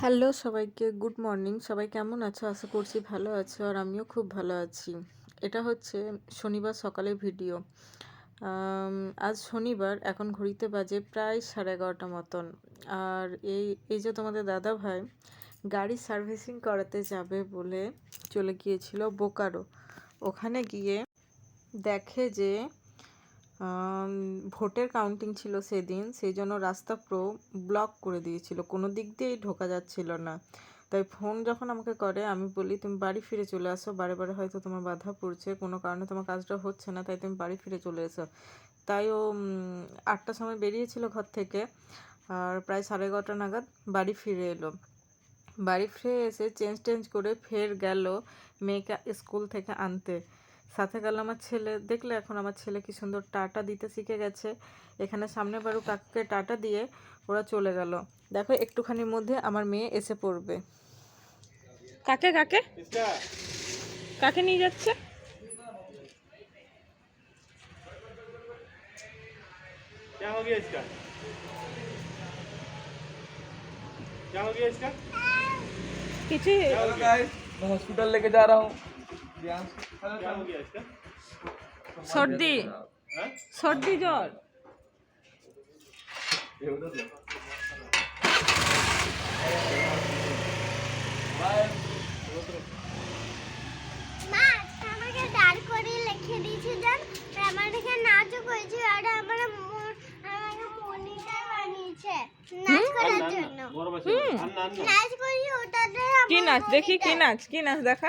Hello সবাইকে, good morning. সবাই কেমন আছো? আশা করছি ভালো আছো আর আমিও খুব ভালো আছি। এটা হচ্ছে শনিবার সকালের ভিডিও। আজ শনিবার, এখন ঘড়িতে বাজে প্রায় সাড়ে এগারোটা মতন। আর এই এই যে তোমাদের দাদা ভাই গাড়ি সার্ভিসিং করাতে যাবে বলে চলে গিয়েছিল বোকারো। ওখানে গিয়ে দেখে যে ভোটের কাউন্টিং ছিল সেদিন সেই জন্য রাস্তা পুরো ব্লক করে দিয়েছিল। কোনো দিক দিয়েই ঢোকা যাচ্ছিল না। তাই ফোন যখন আমাকে করে, আমি বলি, তুমি বাড়ি ফিরে চলে আসো। বারে বারে হয়তো তোমার বাধা পড়ছে। কোনো কারণে তোমার কাজটা হচ্ছে না, তাই তুমি বাড়ি ফিরে চলে এসো। তাই ও আটটার সময় বেরিয়েছিল ঘর থেকে, আর প্রায় সাড়ে এগারোটা নাগাদ বাড়ি ফিরে এলো। বাড়ি ফিরে এসে চেঞ্জ টেঞ্জ করে ফের গেল মেয়েকে স্কুল থেকে আনতে। সাথে গেল আমার ছেলে দেখলে এখন আমার ছেলে কি সুন্দর টাটা দিতে শিখে গেছে এখানে সামনে বারু কাকুকে টাটা দিয়ে ওরা চলে গেল দেখো একটুখানির মধ্যে আমার মেয়ে এসে পড়বে কাকে কাকে কাকে নিয়ে যাচ্ছে क्या हो गया इसका क्या हो गया इसका কিছু क्या हो गया मैं हॉस्पिटल लेके जा रहा हूँ क्या हो गया इसका সর্দি। সর্দি জ্বর। মা আমাকে দাঁড় করিয়ে লিখে দিয়েছি জান। আমার এখানে নাচও করেছে আর আমার আমাকে মনিটর বানিয়েছে নাচ করার জন্য। করি ওটাতে কি নাচ? দেখি কি নাচ? কি নাচ দেখা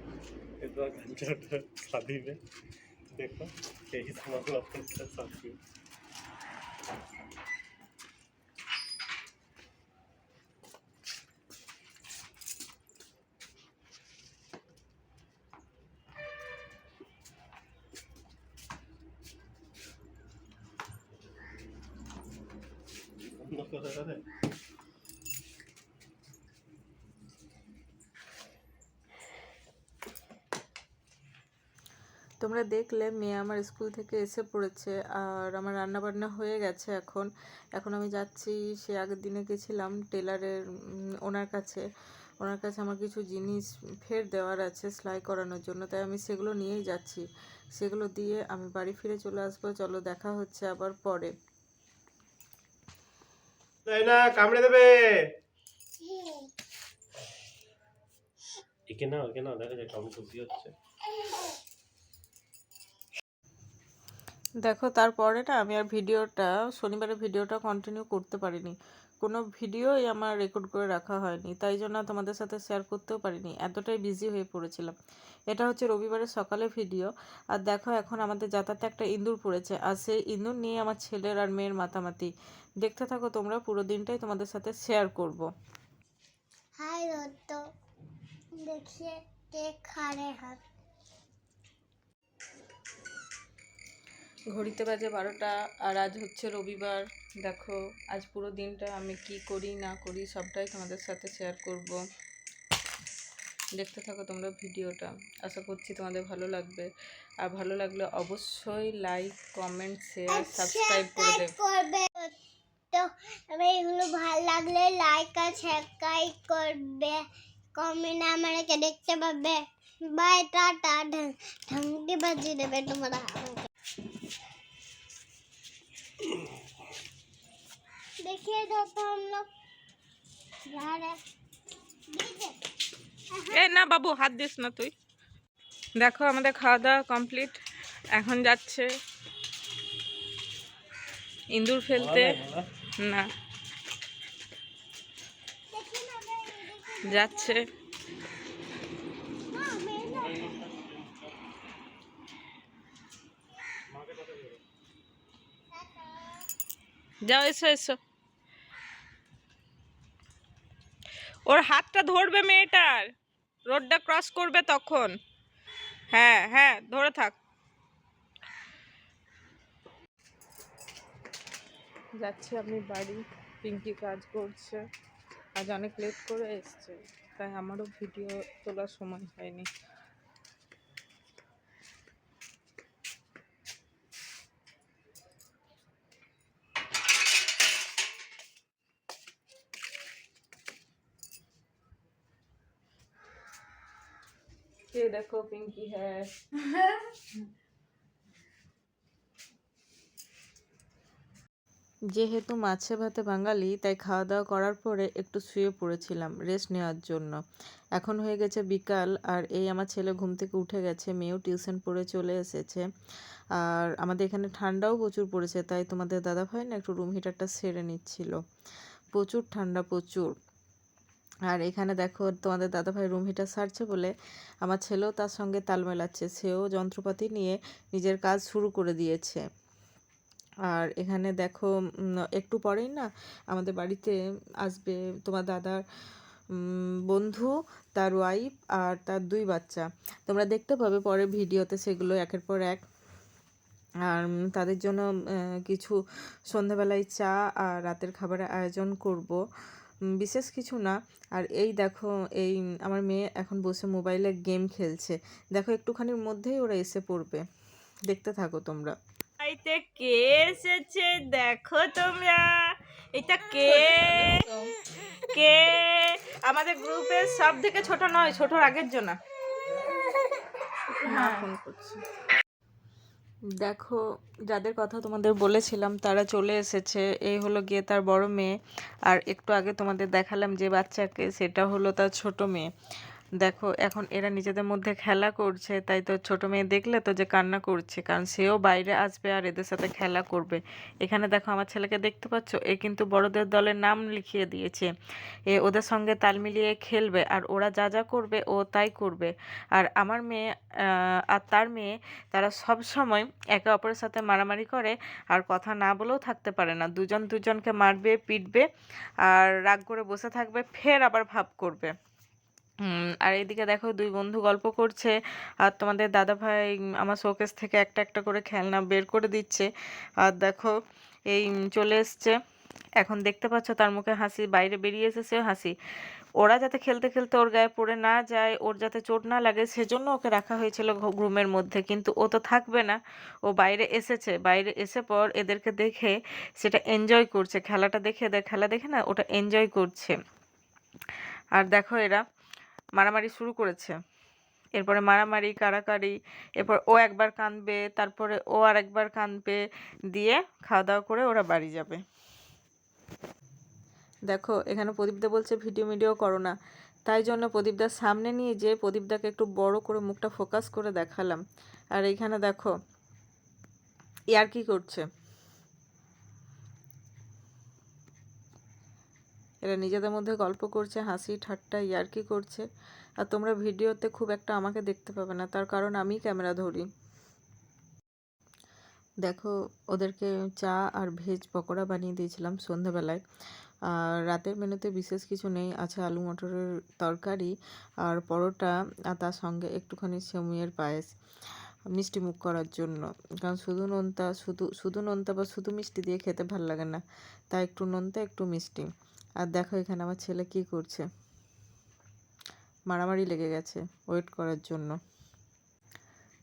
पूरा गांजा था शादी में देखो यही सामान अपन था साथ में No, no, no, no. তোমরা দেখলে মেয়ে আমার স্কুল থেকে এসে পড়েছে আর আমার রান্না বান্না হয়ে গেছে এখন। এখন আমি যাচ্ছি সে আগের দিনে গেছিলাম টেলারের ওনার কাছে। ওনার কাছে আমার কিছু জিনিস ফের দেওয়ার আছে সেলাই করানোর জন্য তাই আমি সেগুলো নিয়েই যাচ্ছি। সেগুলো দিয়ে আমি বাড়ি ফিরে চলে আসব চলো দেখা হচ্ছে আবার পরে। না কামড়ে দেবে? একে না ওকে না দেখা যায় কামড় খুশি হচ্ছে। দেখো, তারপরে না আমি আর ভিডিওটা, শনিবারের ভিডিওটা কন্টিনিউ করতে পারিনি। কোনো ভিডিওই আমার রেকর্ড করে রাখা হয়নি। তাই জন্য তোমাদের সাথে শেয়ার করতেও পারিনি। এতটাই বিজি হয়ে পড়েছিলাম। এটা হচ্ছে রবিবারের সকালে ভিডিও আর দেখো, এখন আমাদের যাতায়াতে একটা ইঁদুর পড়েছে। আর সেই ইঁদুর নিয়ে আমার ছেলের আর মেয়ের মাতামাতি। দেখতে থাকো তোমরা, পুরো দিনটাই তোমাদের সাথে শেয়ার করব। হাই রোদ্দ দেখিয়ে কে খারে হাত। ঘড়িতে বাজে বারোটা আর আজ হচ্ছে রবিবার। দেখো আজ পুরো দিনটা আমি কি করি না করি সবটাই তোমাদের সাথে শেয়ার করব। দেখতে থাকো তোমরা ভিডিওটা। আশা করছি তোমাদের ভালো লাগবে। আর ভালো লাগলে অবশ্যই লাইক কমেন্ট শেয়ার সাবস্ক্রাইব করে দেবে। করবে তো এগুলো ভালো লাগলে লাইক আর সাবস্ক্রাইব করবে। কমেন্ট আমাকে দেখতে পাবে। বাই টাটা ঢঙ্কি বাজিয়ে দেবে তোমরা। देखिए दोस्तों हम लोग जा रहे हैं এ না বাবু হাত দিস না তুই দেখো আমাদের খাওয়া দাওয়া কমপ্লিট এখন যাচ্ছে ইঁদুর ফেলতে না देखिए ना मैं देखिए যাচ্ছে যাও, এসো এসো। ওর হাতটা ধরবে মেয়েটার। রোডটা ক্রস করবে তখন। হ্যাঁ হ্যাঁ ধরে থাক। যাচ্ছি আমি বাড়ি। পিঙ্কি কাজ করছে। আজ অনেক লেট করে এসছে। তাই আমারও ভিডিও তোলার সময় হয়নি। ये देखो पिंकी है যেহেতু মাছে ভাতে বাঙালি তাই খাওয়া দাওয়া করার পরে একটু শুয়ে পড়েছিলাম রেস্ট নেওয়ার জন্য এখন হয়ে গেছে বিকাল আর এই আমার ছেলে ঘুম থেকে উঠে গেছে মেয়েও টিউশন পড়ে চলে এসেছে আর আমাদের এখানে ঠান্ডাও প্রচুর পড়েছে তাই তোমাদের দাদা ভাই না একটু রুম হিটারটা সেরে নিচ্ছিল প্রচুর ঠান্ডা প্রচুর আর এখানে দেখো তোমাদের দাদাভাই রুম হিটার সারছে বলে আমার ছেলেও তার সঙ্গে তাল মেলাচ্ছে। সেও যন্ত্রপাতি নিয়ে নিজের কাজ শুরু করে দিয়েছে। আর এখানে দেখো একটু পরেই না আমাদের বাড়িতে আসবে তোমার দাদার বন্ধু, তার ওয়াইফ আর তার দুই বাচ্চা। তোমরা দেখতে পাবে পরে ভিডিওতে সেগুলো একের পর এক। আর তাদের জন্য কিছু সন্ধ্যাবেলায় চা আর রাতের খাবারের আয়োজন করব। বিশেষ কিছু না। আর এই দেখো এই আমার মেয়ে এখন বসে মোবাইলে গেম খেলছে। দেখো একটুখানির মধ্যেই ওরা এসে পড়বে। দেখতে থাকো তোমরা। বাড়িতে কে এসেছে দেখো তোমরা। এটা কে? কে? আমাদের গ্রুপের সব থেকে ছোট নয় ছোটর আগের জন্য ফোন করছে। দেখো, যাদের কথা তোমাদের বলেছিলাম, তারা চলে এসেছে। এই হলো গিয়ে তার বড় মেয়ে। আর একটু আগে তোমাদের দেখালাম যে বাচ্চাকে, সেটা হলো তার ছোট মেয়ে। দেখো, এখন এরা নিজেদের মধ্যে খেলা করছে, তাই তো ছোট মেয়ে দেখলে তো যে কান্না করছে, কারণ সেও বাইরে আসবে আর এদের সাথে খেলা করবে। এখানে দেখো, আমার ছেলেকে দেখতে পাচ্ছ? এ কিন্তু বড়দের দলের নাম লিখিয়ে দিয়েছে। এ ওদের সঙ্গে তাল মিলিয়ে খেলবে, আর ওরা যা যা করবে, ও তাই করবে। আর আমার মেয়ে আর তার মেয়ে, তারা সব সময় একে অপরের সাথে মারামারি করে, আর কথা না বলেও থাকতে পারে না। দুজন দুজনকে মারবে, পিটবে, আর রাগ করে বসে থাকবে, ফের আবার ভাব করবে। আর এদিকে দেখো দুই বন্ধু গল্প করছে, আর তোমাদের দাদা ভাই আমার শোকেস থেকে একটা একটা করে খেলনা বের করে দিচ্ছে, আর দেখো এই চলে এসছে। এখন দেখতে পাচ্ছ তার মুখে হাসি, বাইরে বেরিয়ে এসেছে হাসি। ওরা যাতে খেলতে খেলতে ওর গায়ে পড়ে না যায়, ওর যাতে চোট না লাগে, সেজন্য ওকে রাখা হয়েছিল রুমের মধ্যে। কিন্তু ও তো থাকবে না, ও বাইরে এসেছে। বাইরে এসে পর এদেরকে দেখে সেটা এনজয় করছে। খেলাটা দেখে খেলা দেখে না, ওটা এনজয় করছে। আর দেখো এরা মারামারি শুরু করেছে। এরপরে মারামারি কাড়াকাড়ি এরপর ও একবার কাঁদবে, তারপরে ও আর একবার কাঁদবে, দিয়ে খাওয়া দাওয়া করে ওরা বাড়ি যাবে। দেখো, এখানে প্রদীপদা বলছে, ভিডিও মিডিও করো না। তাই জন্য প্রদীপদার সামনে নিয়ে যে প্রদীপদাকে একটু বড় করে মুখটা ফোকাস করে দেখালাম। আর এইখানে দেখো, ইয়ার কি করছে? এরা নিজেদের মধ্যে গল্প করছে, হাসি, ঠাট্টা, ইয়ার্কি করছে। আর তোমরা ভিডিওতে খুব একটা আমাকে দেখতে পাবে না, তার কারণ আমি ক্যামেরা ধরি। দেখো, ওদেরকে চা আর ভেজ পকোড়া বানিয়ে দিয়েছিলাম সন্ধ্যাবেলায়। আর রাতের মেনুতে বিশেষ কিছু নেই, আছে আলু মটরের তরকারি আর পরোটা আর তার সঙ্গে একটুখানি সেমুইয়ের পায়েস। মিষ্টি মুখ করার জন্য। কারণ শুধু নোনতা, শুধু শুধু নোনতা বা শুধু মিষ্টি দিয়ে খেতে ভালো লাগে না। তাই একটু নোনতা, একটু মিষ্টি। আর দেখো এখানে আমার ছেলে কি করছে। মারামারি লেগে গেছে ওয়েট করার জন্য।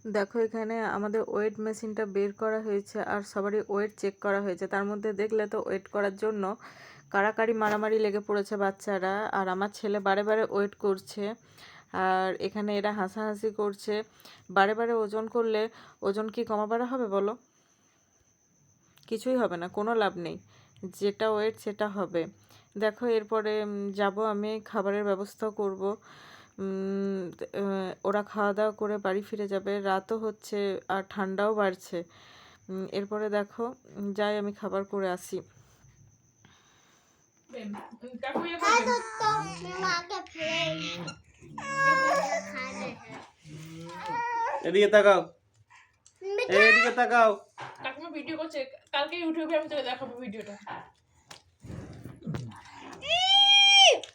দেখো এখানে আমাদের ওয়েট মেশিনটা বের করা হয়েছে আর সবারই ওয়েট চেক করা হয়েছে। তার মধ্যে দেখলে তো ওয়েট করার জন্য কাড়াকাড়ি মারামারি লেগে পড়েছে বাচ্চারা আর আমার ছেলে বারে বারে ওয়েট করছে আর এখানে এরা হাসাহাসি করছে। বারে বারে ওজন করলে ওজন কি কমাবাড়া হবে বলো? কিছুই হবে না, কোনো লাভ নেই। যেটা ওয়েট সেটা হবে। দেখো এরপরে যাব আমি খাবারের ব্যবস্থা করব। ওরা খাওয়া দাওয়া করে বাড়ি ফিরে যাবে। রাতও হচ্ছে আর ঠান্ডাও বাড়ছে। এরপরে দেখো যাই আমি খাবার করে আসি। এদিকে তাকাও। কালকে ইউটিউবে আমি তোকে দেখাবো ভিডিওটা।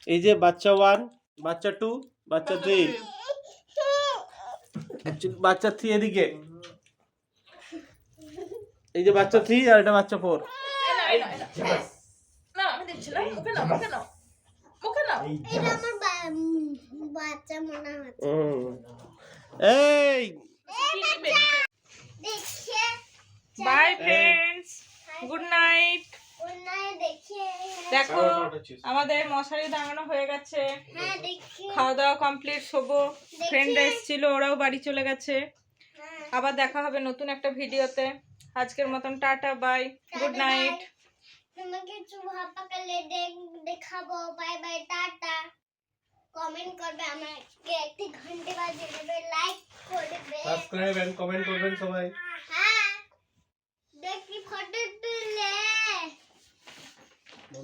এই যে বাচ্চা ওয়ান বাচ্চা টু বাচ্চা থ্রি বাচ্চা থ্রি এদিকে। এই যে বাচ্চা থ্রি আর এটা বাচ্চা ফোর মনে এই। বাই ফ্রেন্ডস গুড নাইট দেখে দেখো আমাদের মশারি টাঙানো হয়ে গেছে। হ্যাঁ খাওয়া দাওয়া কমপ্লিট শোবো। ফ্রেন্ডরা এসেছিল ওরাও বাড়ি চলে গেছে। হ্যাঁ। আবার দেখা হবে নতুন একটা ভিডিওতে। আজকের মতন টাটা বাই গুড নাইট তোমাকে চুহা পাকালে দেখাবো। Bye bye tata. কমেন্ট করবে আমাকে একটি ঘণ্টা বাজিয়ে দেবে। লাইক করবে। সাবস্ক্রাইব এন্ড কমেন্ট করবেন সবাই। হ্যাঁ। দেখি ফটো no